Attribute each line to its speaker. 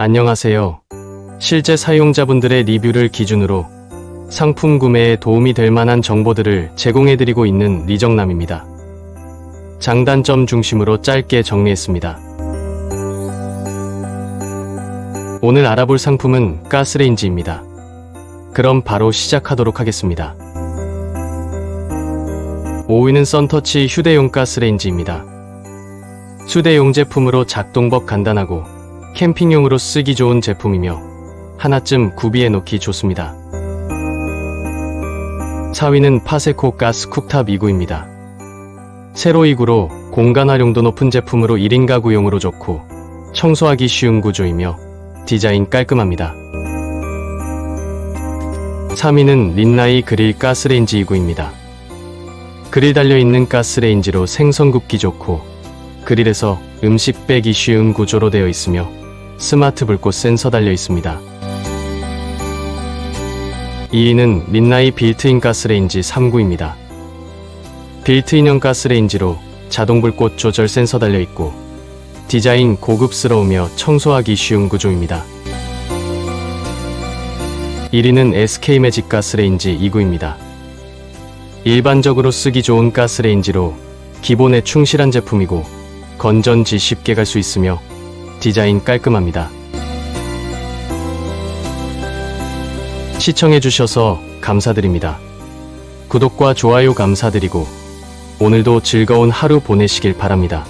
Speaker 1: 안녕하세요. 실제 사용자분들의 리뷰를 기준으로 상품 구매에 도움이 될 만한 정보들을 제공해드리고 있는 리정남입니다. 장단점 중심으로 짧게 정리했습니다. 오늘 알아볼 상품은 가스레인지입니다. 그럼 바로 시작하도록 하겠습니다. 5위는 썬터치 휴대용 가스레인지입니다. 휴대용 제품으로 작동법 간단하고 캠핑용으로 쓰기 좋은 제품이며 하나쯤 구비해 놓기 좋습니다. 4위는 파세코 가스 쿡탑 2구입니다. 세로 2구로 공간 활용도 높은 제품으로 1인 가구용으로 좋고 청소하기 쉬운 구조이며 디자인 깔끔합니다. 3위는 린나이 그릴 가스레인지 2구입니다. 그릴 달려있는 가스레인지로 생선 굽기 좋고 그릴에서 음식 빼기 쉬운 구조로 되어 있으며 스마트 불꽃 센서 달려 있습니다. 2위는 린나이 빌트인 가스레인지 3구입니다. 빌트인형 가스레인지로 자동 불꽃 조절 센서 달려 있고 디자인 고급스러우며 청소하기 쉬운 구조입니다. 1위는 SK 매직 가스레인지 2구입니다. 일반적으로 쓰기 좋은 가스레인지로 기본에 충실한 제품이고 건전지 쉽게 갈 수 있으며 디자인 깔끔합니다. 시청해주셔서 감사드립니다. 구독과 좋아요 감사드리고 오늘도 즐거운 하루 보내시길 바랍니다.